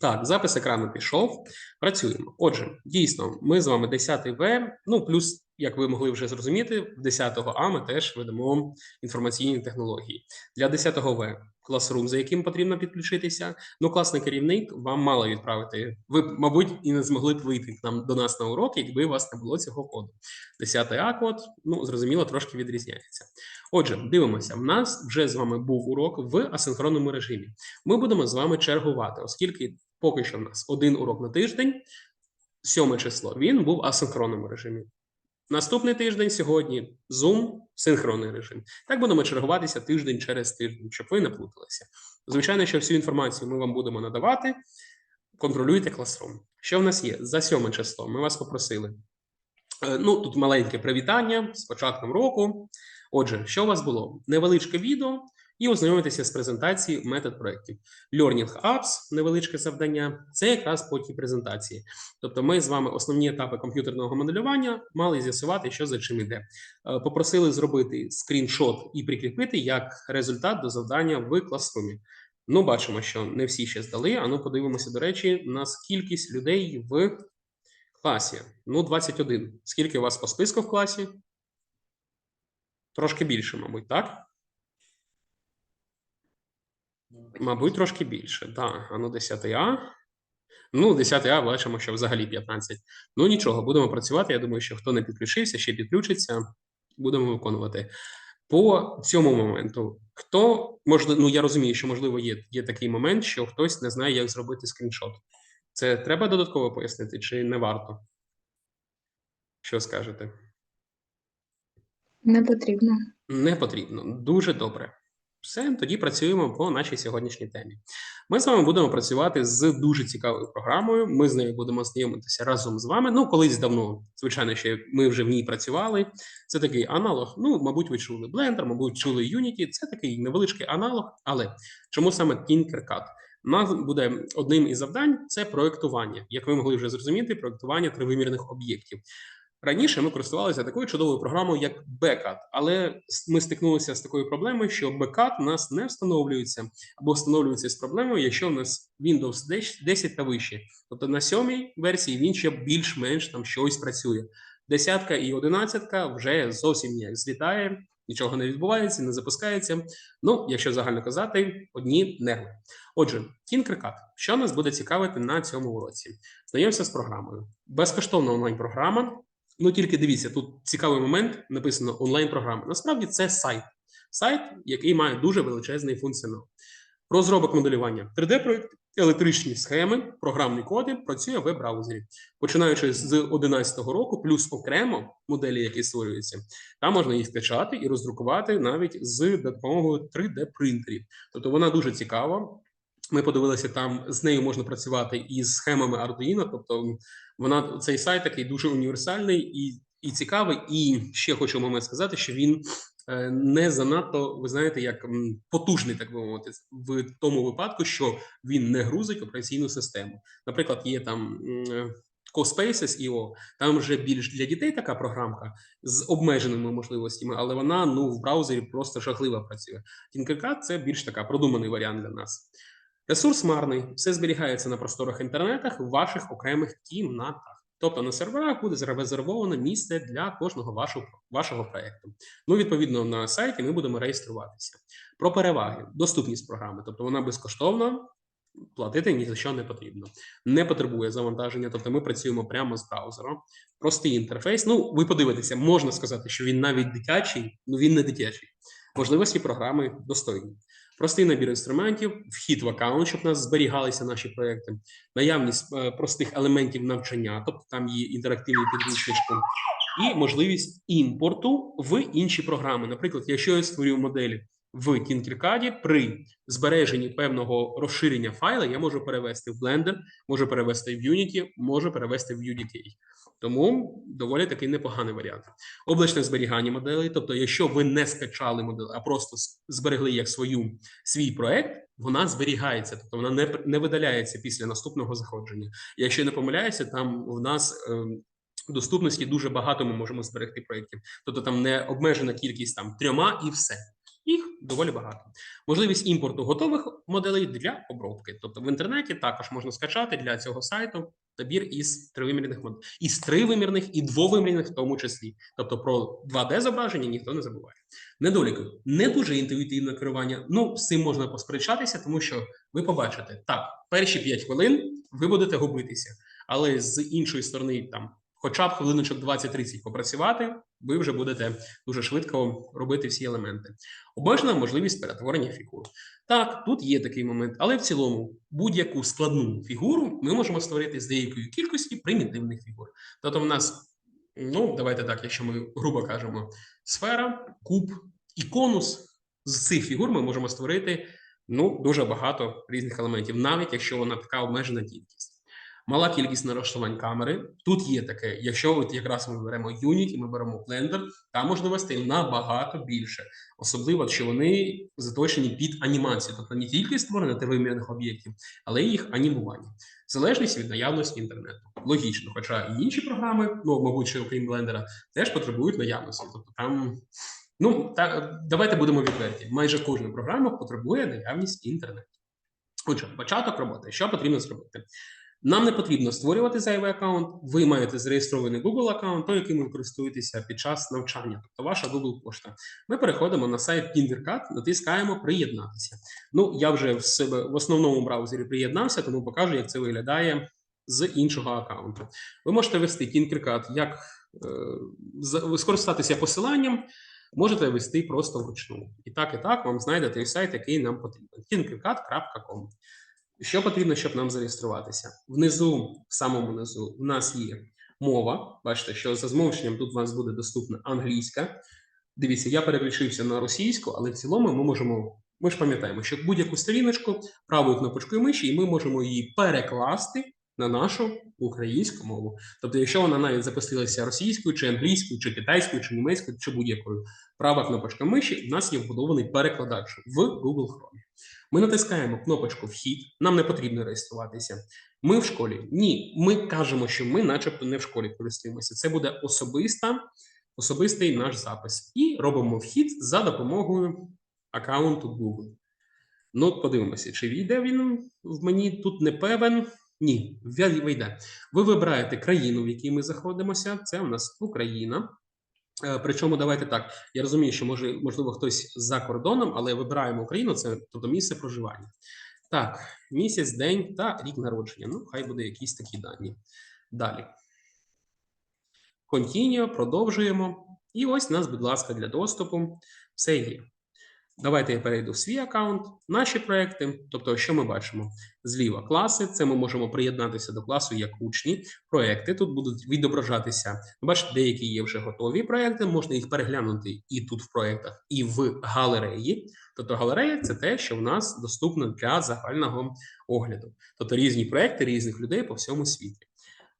Так, запис екрану пішов. Працюємо. Отже, дійсно, ми з вами 10 В, ну плюс, як ви могли вже зрозуміти, в 10 А ми теж ведемо інформаційні технології. Для 10 В класрум, за яким потрібно підключитися. Ну, класний керівник вам мало відправити. Ви, мабуть, і не змогли б вийти к нам до нас на урок, якби у вас не було цього коду. 10 А код, ну зрозуміло, трошки відрізняється. Отже, дивимося. В нас вже з вами був урок в асинхронному режимі. Ми будемо з вами чергувати, оскільки поки що в нас один урок на тиждень, сьоме число, він був в асинхронному режимі. Наступний тиждень сьогодні Zoom, синхронний режим. Так будемо чергуватися тиждень через тиждень, щоб ви не плуталися. Звичайно, що всю інформацію ми вам будемо надавати. Контролюйте класрум. Що в нас є? За сьоме число ми вас попросили. Е, Ну, тут маленьке привітання з початком року. Отже, що у вас було? Невеличке відео і ознайомитися з презентації метод проєктів. Learning Apps, невеличке завдання, це якраз по тій презентації. Тобто, ми з вами основні етапи комп'ютерного моделювання мали з'ясувати, що за чим іде. Е, Попросили зробити скріншот і прикріпити як результат до завдання в класрумі. Ну, бачимо, що не всі ще здали. А ну подивимося, до речі, на кількість людей в класі. Ну, 21. Скільки у вас по списку в класі? Трошки більше, мабуть, так? Мабуть, трошки більше. Так, а ну 10 А. Ну, 10 А бачимо, що взагалі 15. Ну нічого, будемо працювати. Я думаю, що хто не підключився, ще підключиться. Будемо виконувати. По цьому моменту, хто можливо, ну я розумію, що можливо є, є такий момент, що хтось не знає, як зробити скріншот. Це треба додатково пояснити, чи не варто? Що скажете? Не потрібно. Не потрібно. Дуже добре. Все, тоді працюємо по нашій сьогоднішній темі. Ми з вами будемо працювати з дуже цікавою програмою. Ми з нею будемо знайомитися разом з вами. Ну, колись давно, звичайно, ще ми вже в ній працювали. Це такий аналог. Ну, мабуть, ви чули Blender, мабуть, чули Unity. Це такий невеличкий аналог. Але чому саме Tinkercad? У нас буде одним із завдань це проектування. Як ви могли вже зрозуміти, проектування тривимірних об'єктів. Раніше ми користувалися такою чудовою програмою, як Bacad, але ми стикнулися з такою проблемою, що Bacad у нас не встановлюється або встановлюється з проблемою, якщо у нас Windows 10 та вище. Тобто на сьомій версії він ще більш-менш там щось працює. Десятка і одинадцятка вже зовсім ніяк злітає, нічого не відбувається, не запускається. Ну, якщо загально казати, одні нерви. Отже, Tinkercad. Що нас буде цікавити на цьому уроці? Знайомся з програмою. Безкоштовна онлайн-програма. Ну тільки дивіться, тут цікавий момент написано онлайн-програма. Насправді це сайт, сайт, який має дуже величезний функціонал. Розробок моделювання 3D-проєкт, електричні схеми, програмні коди працює веб-браузері. Починаючи з 2011 року, плюс окремо моделі, які створюються, там можна їх скачати і роздрукувати навіть з допомогою 3D-принтерів. Тобто вона дуже цікава. Ми подивилися, там з нею можна працювати із схемами Arduino, тобто вона цей сайт такий дуже універсальний і і цікавий. І ще хочу момент сказати, що він е, не занадто, ви знаєте, як потужний, так би мовити, в тому випадку, що він не грузить операційну систему. Наприклад, є там. CoSpaces.io, там вже більш для дітей така програмка з обмеженими можливостями, але вона ну в браузері просто жахливо працює. Tinkercad – це більш така продуманий варіант для нас. Ресурс марний, все зберігається на просторах інтернетах в ваших окремих кімнатах. Тобто на серверах буде зарезервовано місце для кожного вашого вашого проєкту. Ну, відповідно, на сайті ми будемо реєструватися. Про переваги, доступність програми, тобто вона безкоштовна, платити ні за що не потрібно. Не потребує завантаження, тобто ми працюємо прямо з браузером. Простий інтерфейс. Ну, ви подивитеся, можна сказати, що він навіть дитячий, ну, він не дитячий. Можливості програми достойні. Простий набір інструментів, вхід в аккаунт, щоб у нас зберігалися наші проекти, наявність е, простих елементів навчання, тобто там є інтерактивний підручнички, і можливість імпорту в інші програми. Наприклад, якщо я створюю моделі в Tinkercad, при збереженні певного розширення файла, я можу перевести в Blender, можу перевести в Unity, можу перевести в UDK. Тому доволі такий непоганий варіант. Облачне зберігання моделей. Тобто, якщо ви не скачали модель, а просто зберегли як свою свій проект, вона зберігається, тобто вона не не видаляється після наступного заходження. Якщо не помиляюся, там в нас. Е, Доступності дуже багато ми можемо зберегти проєктів, тобто там не обмежена кількість там трьома і все. Їх доволі багато. Можливість імпорту готових моделей для обробки. Тобто в інтернеті також можна скачати для цього сайту набір із тривимірних моделей, із тривимірних і двовимірних в тому числі. Тобто про 2D зображення ніхто не забуває. Недоліки не дуже інтуїтивне керування. Ну, з цим можна посперечатися, тому що ви побачите так, перші 5 хвилин ви будете губитися, але з іншої сторони, там, хоча б хвилиночок 20-30 попрацювати, ви вже будете дуже швидко робити всі елементи. Обмежена можливість перетворення фігур. Так, тут є такий момент, але в цілому будь-яку складну фігуру ми можемо створити з деякої кількості примітивних фігур. Тобто, в нас, ну давайте так, якщо ми грубо кажемо, сфера, куб і конус з цих фігур ми можемо створити ну дуже багато різних елементів, навіть якщо вона така обмежена кількість. Мала кількість налаштувань камери. Тут є таке, якщо от якраз ми беремо Unity, ми беремо Blender, там можливостей набагато більше, особливо що вони заточені під анімацію, тобто не тільки створення тривимірних об'єктів, але й їх анімування. Залежність від наявності інтернету. Логічно, хоча і інші програми, ну мабуть, окрім блендера, теж потребують наявності. Тобто там. Ну, та, давайте будемо відверті. Майже кожна програма потребує наявність інтернету. Отже, початок роботи. Що потрібно зробити? Нам не потрібно створювати зайвий аккаунт. Ви маєте зареєстрований Google аккаунт, той, яким ви користуєтеся під час навчання, тобто ваша Google пошта. Ми переходимо на сайт Kindercat, натискаємо Приєднатися. Ну, я вже в себе в основному браузері приєднався, тому покажу, як це виглядає з іншого аккаунту. Ви можете ввести Kindercat, як е, скористатися посиланням. Можете ввести просто вручну. І так, і так вам знайде той сайт, який нам потрібен. kindercat.com. Що потрібно, щоб нам зареєструватися? Внизу, в самому низу, в нас є мова. Бачите, що за змовченням тут у вас буде доступна англійська. Дивіться, я переключився на російську, але в цілому ми можемо. Ми ж пам'ятаємо, що будь-яку сторіночку правою кнопочкою миші, і ми можемо її перекласти на нашу українську мову. Тобто, якщо вона навіть запустилася російською, чи англійською, чи китайською, чи німецькою, чи будь-якою права кнопочка миші, у нас є вбудований перекладач в Google Chrome. Ми натискаємо кнопочку Вхід, нам не потрібно реєструватися. Ми в школі. Ні, ми кажемо, що ми, начебто, не в школі користуємося. Це буде особиста, особистий наш запис. І робимо вхід за допомогою аккаунту Google. Ну, подивимося, чи війде він в мені тут не певен. Ні, вийде. Ви вибираєте країну, в якій ми знаходимося. Це у нас Україна. Е, причому давайте так. Я розумію, що може можливо хтось за кордоном, але вибираємо Україну, це тобто місце проживання. Так, місяць, день та рік народження. Ну, хай буде якісь такі дані. Далі. Continue, продовжуємо. І ось у нас, будь ласка, для доступу все є. Давайте я перейду в свій аккаунт, наші проекти. Тобто, що ми бачимо? Зліва класи, це ми можемо приєднатися до класу як учні. Проекти тут будуть відображатися. Бачите, деякі є вже готові проекти, можна їх переглянути і тут в проектах, і в галереї. Тобто, галерея це те, що в нас доступно для загального огляду. Тобто різні проекти різних людей по всьому світі.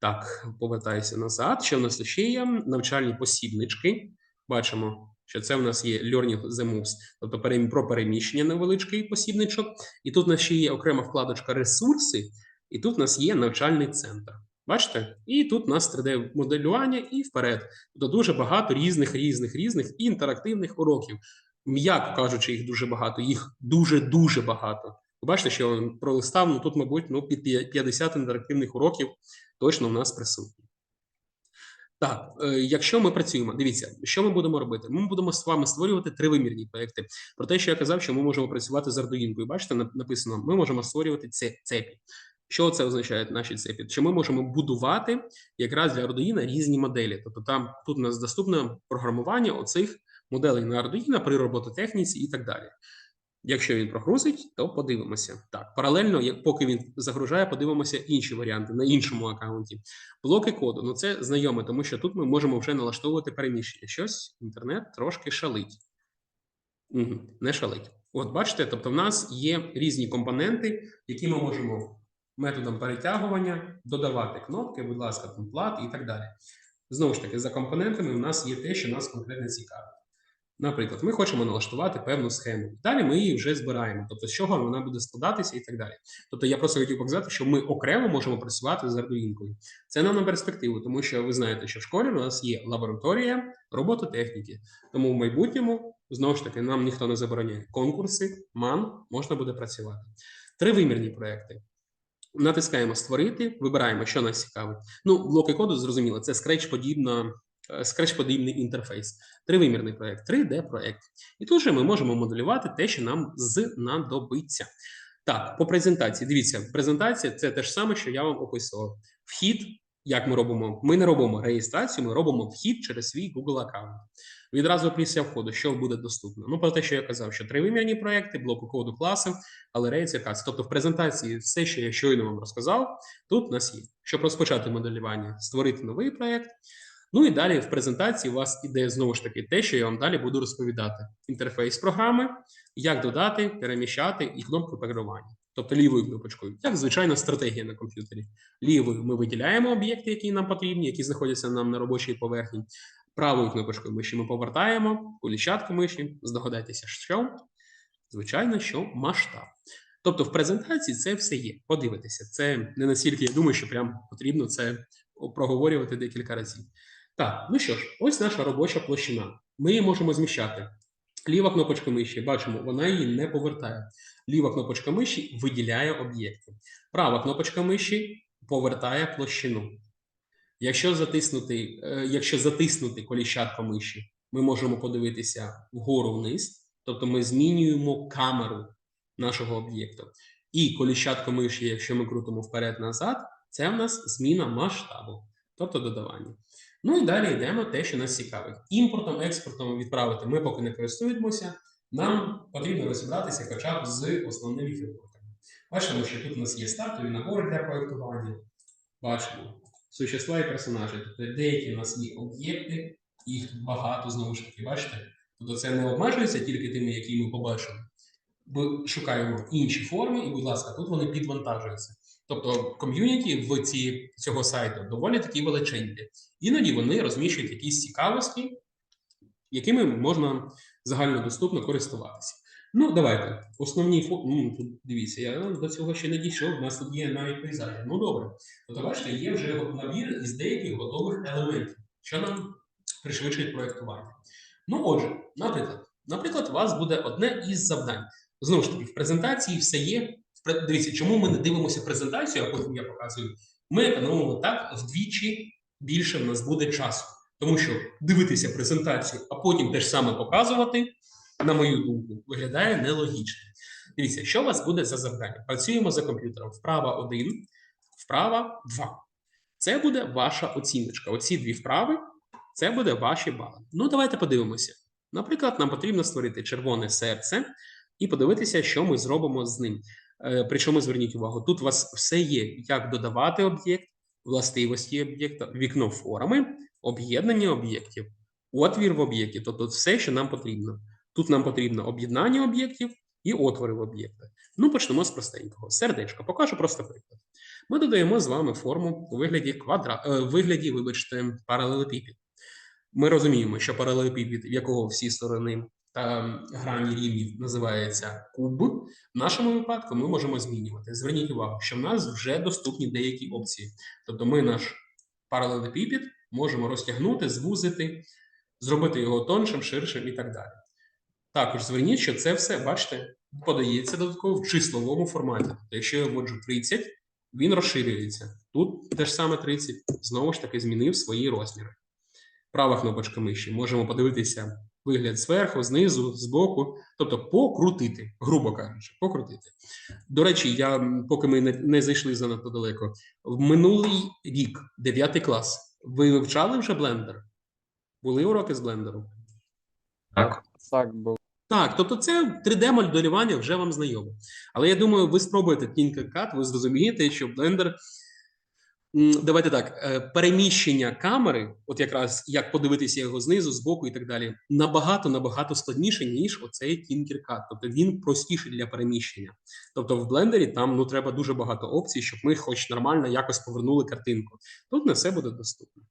Так, повертаюся назад. Що в нас ще є? Навчальні посібнички. Бачимо що це в нас є Learning the Moves, тобто про переміщення невеличкий посібничок. І тут у нас ще є окрема вкладочка ресурси, і тут у нас є навчальний центр. Бачите? І тут у нас 3D-моделювання і вперед. Тобто дуже багато різних, різних, різних інтерактивних уроків. М'яко кажучи, їх дуже багато, їх дуже-дуже багато. Ви бачите, що я пролистав, ну тут, мабуть, ну, під 50 інтерактивних уроків точно у нас присутні. Так, е, якщо ми працюємо, дивіться, що ми будемо робити? Ми будемо з вами створювати тривимірні проекти. Про те, що я казав, що ми можемо працювати з ардуїнкою. Бачите, написано: ми можемо створювати цепі. Що це означає наші цепі? Що ми можемо будувати якраз для Arduino різні моделі. Тобто, там тут у нас доступне програмування оцих моделей на Arduino при робототехніці і так далі. Якщо він прогрузить, то подивимося. Так, паралельно, як поки він загружає, подивимося інші варіанти на іншому аккаунті. Блоки коду. Ну це знайоме, тому що тут ми можемо вже налаштовувати переміщення. Щось інтернет трошки шалить. Угу, Не шалить. От, бачите, тобто в нас є різні компоненти, які ми можемо методом перетягування додавати кнопки, будь ласка, темплат і так далі. Знову ж таки, за компонентами у нас є те, що нас конкретно цікавить. Наприклад, ми хочемо налаштувати певну схему. Далі ми її вже збираємо, тобто з чого вона буде складатися і так далі. Тобто я просто хотів показати, що ми окремо можемо працювати з ардуїнкою. Це нам на перспективу, тому що ви знаєте, що в школі у нас є лабораторія робототехніки. Тому в майбутньому Знову ж таки, нам ніхто не забороняє. Конкурси, ман, можна буде працювати. Тривимірні проекти. Натискаємо створити, вибираємо, що нас цікавить. Ну, блоки коду зрозуміло, це скреч подібна. Scratch подібний інтерфейс, тривимірний проект, 3D проект. І тут же ми можемо моделювати те, що нам знадобиться. Так, по презентації. Дивіться, презентація це те ж саме, що я вам описував. Вхід, як ми робимо? Ми не робимо реєстрацію, ми робимо вхід через свій Google аккаунт. Відразу після входу, що буде доступно. Ну, про те, що я казав, що тривимірні проекти, блоку коду класи, галереї цікаві. Тобто в презентації все, що я щойно вам розказав, тут у нас є. Щоб розпочати моделювання, створити новий проект. Ну і далі в презентації у вас іде знову ж таки те, що я вам далі буду розповідати: інтерфейс програми, як додати, переміщати і кнопку керування. Тобто лівою кнопочкою, як звичайна стратегія на комп'ютері. Лівою ми виділяємо об'єкти, які нам потрібні, які знаходяться нам на робочій поверхні. Правою кнопочкою миші ми повертаємо, кулічатку миші. Здогадайтеся, що? Звичайно, що масштаб. Тобто в презентації це все є. Подивитися, це не настільки, я думаю, що прям потрібно це проговорювати декілька разів. Так, ну що ж, ось наша робоча площина. Ми її можемо зміщати. Ліва кнопочка миші, бачимо, вона її не повертає. Ліва кнопочка миші виділяє об'єкти. Права кнопочка миші повертає площину. Якщо затиснути, е, якщо затиснути коліщатко миші, ми можемо подивитися вгору вниз, тобто ми змінюємо камеру нашого об'єкту. І коліщатко миші, якщо ми крутимо вперед-назад, це в нас зміна масштабу, тобто додавання. Ну і далі йдемо те, що нас цікавить. Імпортом, експортом відправити ми поки не користуємося. Нам потрібно розібратися хоча б з основними фігурками. Бачимо, що тут у нас є стартові набори для проєктування. Бачимо существа і персонажі. Тобто деякі у нас є об'єкти, їх тут багато знову ж таки, бачите? Тобто це не обмежується тільки тими, які ми побачили. Шукаємо інші форми, і, будь ласка, тут вони підвантажуються. Тобто ком'юніті в ці, цього сайту доволі такі величенькі. Іноді вони розміщують якісь цікавості, якими можна загальнодоступно користуватися. Ну, давайте. Основні ну, тут дивіться, я до цього ще не дійшов. У нас тут є навіть пейзажі. Ну добре. Тобто, бачите, є вже набір із деяких готових елементів, що нам пришвидшує проєктування. Ну, отже, наприклад, наприклад, у вас буде одне із завдань. Знову ж таки, в презентації все є. Дивіться, чому ми не дивимося презентацію, а потім я показую. Ми економимо так вдвічі більше в нас буде часу. Тому що дивитися презентацію, а потім те ж саме показувати, на мою думку, виглядає нелогічно. Дивіться, що у вас буде за завдання? Працюємо за комп'ютером. Вправа 1, вправа 2. Це буде ваша оціночка. Оці дві вправи це буде ваші бали. Ну, давайте подивимося. Наприклад, нам потрібно створити червоне серце і подивитися, що ми зробимо з ним. Е, Причому зверніть увагу, тут у вас все є, як додавати об'єкт, властивості об'єкта, вікно форми, об'єднання об'єктів, отвір в об'єкті, тобто все, що нам потрібно. Тут нам потрібно об'єднання об'єктів і отвори в об'єктах. Ну, почнемо з простенького. Сердечко, покажу просто приклад. Ми додаємо з вами форму у вигляді квадра... е, вигляді, вибачте, паралелепіпід. Ми розуміємо, що паралелепіпід, в якого всі сторони грані рівнів називається куб. В нашому випадку ми можемо змінювати. Зверніть увагу, що в нас вже доступні деякі опції. Тобто, ми наш паралелепіпід можемо розтягнути, звузити, зробити його тоншим, ширшим і так далі. Також зверніть, що це все, бачите, подається додатково в числовому форматі. Тобто, якщо я вводжу 30, він розширюється. Тут теж саме 30, знову ж таки, змінив свої розміри. Права кнопочка миші. Можемо подивитися вигляд зверху, знизу, збоку, тобто покрутити, грубо кажучи, покрутити. До речі, я поки ми не, не зайшли занадто далеко, в минулий рік, 9 клас, ви вивчали вже блендер? Були уроки з блендеру? Так. Так, був. Так, тобто це 3D-моделювання вже вам знайоме. Але я думаю, ви спробуєте Tinkercad, ви зрозумієте, що Blender, м, давайте так, е, переміщення камери, от якраз як подивитися його знизу, збоку і так далі, набагато набагато складніше, ніж оцей Tinkercad. Тобто він простіший для переміщення. Тобто в блендері там ну треба дуже багато опцій, щоб ми хоч нормально якось повернули картинку. Тут не все буде доступно.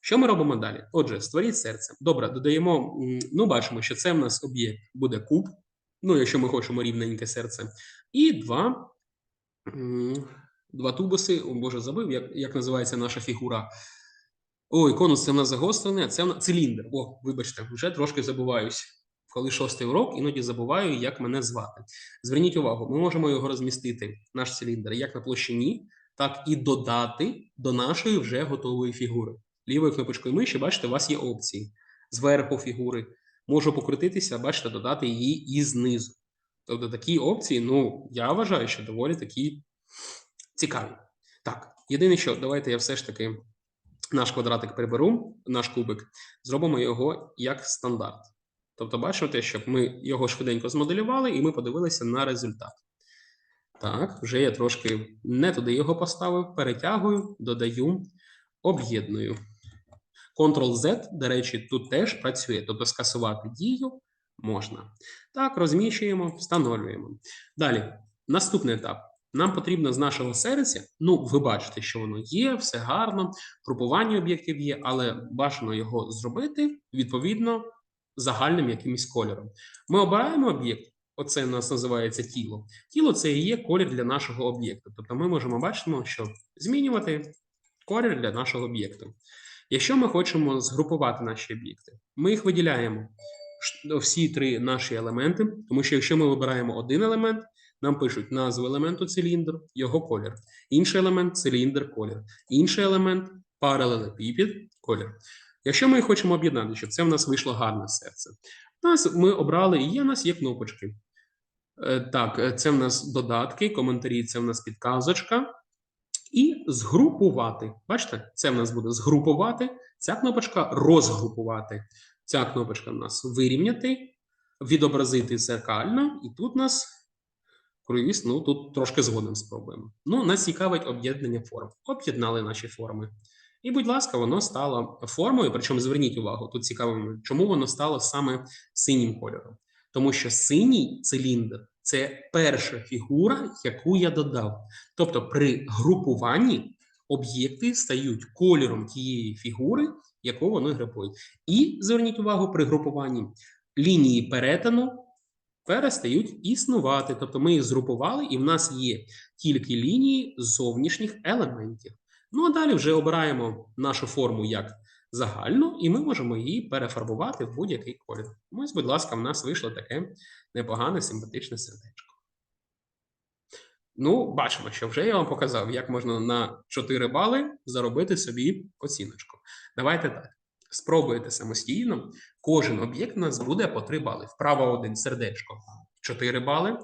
Що ми робимо далі? Отже, створіть серце. Добре, додаємо. Ну, бачимо, що це в нас об'єкт буде куб. Ну, якщо ми хочемо рівненьке серце, і два, два тубуси. О, Боже, забив, як, як називається наша фігура. Ой, конус це в нас загострений, а це в нас циліндр. О, вибачте, вже трошки забуваюсь. коли шостий урок, іноді забуваю, як мене звати. Зверніть увагу, ми можемо його розмістити, наш циліндр, як на площині, так і додати до нашої вже готової фігури. Лівою кнопочкою миші, бачите, у вас є опції. Зверху фігури. Можу покрутитися, бачите, додати її і знизу. Тобто такі опції, ну, я вважаю, що доволі такі цікаві. Так, єдине, що давайте я все ж таки наш квадратик приберу, наш кубик, зробимо його як стандарт. Тобто, бачите, щоб ми його швиденько змоделювали, і ми подивилися на результат. Так, вже я трошки не туди його поставив, перетягую, додаю, об'єдную. Ctrl-Z, до речі, тут теж працює, тобто скасувати дію можна. Так, розміщуємо, встановлюємо. Далі, наступний етап. Нам потрібно з нашого серця, ну, ви бачите, що воно є, все гарно, групування об'єктів є, але бажано його зробити відповідно загальним якимось кольором. Ми обираємо об'єкт, оце у нас називається тіло. Тіло це і є колір для нашого об'єкту. Тобто ми можемо бачити, що змінювати колір для нашого об'єкту. Якщо ми хочемо згрупувати наші об'єкти, ми їх виділяємо всі три наші елементи, тому що якщо ми вибираємо один елемент, нам пишуть назву елементу циліндр, його колір, інший елемент циліндр, колір, інший елемент паралелепіпід, колір. Якщо ми хочемо об'єднати, щоб це в нас вийшло гарне серце, у нас ми обрали і є, у нас є кнопочки. Е, Так, е, це в нас додатки, коментарі, це в нас підказочка. І згрупувати. Бачите, це в нас буде згрупувати, ця кнопочка розгрупувати. Ця кнопочка в нас вирівняти, відобразити зеркально, і тут у нас круїз, ну тут трошки згодом спробуємо. Ну, нас цікавить об'єднання форм. Об'єднали наші форми. І, будь ласка, воно стало формою. Причому зверніть увагу, тут цікаво, чому воно стало саме синім кольором. Тому що синій циліндр це перша фігура, яку я додав. Тобто, при групуванні об'єкти стають кольором тієї фігури, яку вони групують. І зверніть увагу, при групуванні лінії перетину перестають існувати. Тобто ми їх згрупували, і в нас є тільки лінії зовнішніх елементів. Ну а далі вже обираємо нашу форму як загальну, і ми можемо її перефарбувати в будь-який колір. Ось, будь ласка, в нас вийшло таке непогане симпатичне сердечко. Ну, бачимо, що вже я вам показав, як можна на 4 бали заробити собі оціночку. Давайте так. Спробуйте самостійно. Кожен об'єкт у нас буде по 3 бали. Вправа 1 сердечко 4 бали.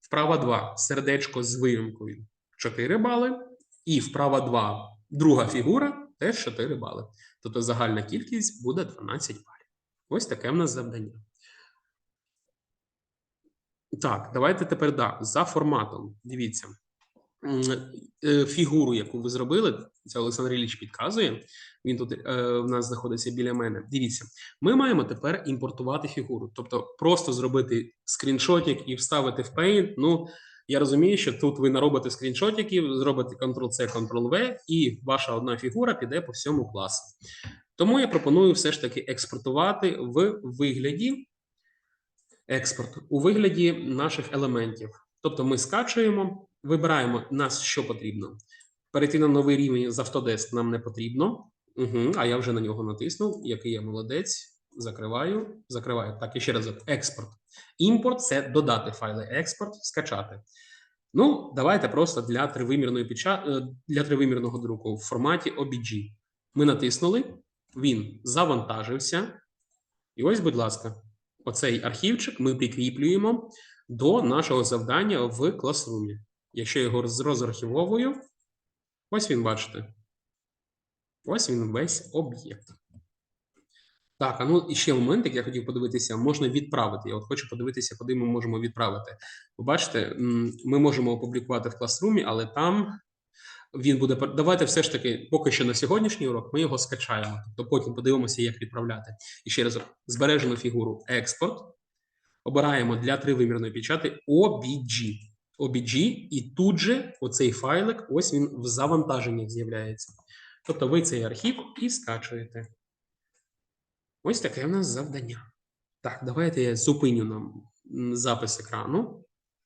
Вправа 2 сердечко з виїмкою 4 бали. І вправа 2 друга фігура теж 4 бали. Тобто загальна кількість буде 12 балів. Ось таке в нас завдання. Так, давайте тепер да, за форматом. Дивіться. Е, Фігуру, яку ви зробили, це Олександр Ілліч підказує. Він тут е, в нас знаходиться біля мене. Дивіться, ми маємо тепер імпортувати фігуру. Тобто, просто зробити скріншотик і вставити в Paint. Ну, я розумію, що тут ви наробите скріншотиків, зробите Ctrl-C, Ctrl-V, і ваша одна фігура піде по всьому класу. Тому я пропоную все ж таки експортувати в вигляді експорт у вигляді наших елементів. Тобто ми скачуємо, вибираємо нас, що потрібно. Перейти на новий рівень з Autodesk нам не потрібно. Угу, а я вже на нього натиснув, який я молодець. Закриваю, закриваю. Так, і ще раз експорт. Імпорт це додати файли, експорт, скачати. Ну, давайте просто для тривимірної печа... е, для тривимірного друку в форматі OBG. Ми натиснули, він завантажився. І ось, будь ласка, оцей архівчик ми прикріплюємо до нашого завдання в Classroom. Якщо я його роз- розархівовую, ось він, бачите. Ось він весь об'єкт. Так, а ну і ще моментик, я хотів подивитися, можна відправити. Я от хочу подивитися, куди ми можемо відправити. Ви бачите, ми можемо опублікувати в класрумі, але там він буде. Давайте все ж таки, поки що на сьогоднішній урок, ми його скачаємо. Тобто потім подивимося, як відправляти. І ще раз збережену фігуру експорт. Обираємо для тривимірної печати OBG. OBG, і тут же оцей файлик, ось він в завантаженнях з'являється. Тобто ви цей архів і скачуєте. Ось таке в нас завдання. Так, давайте я зупиню нам запис екрану.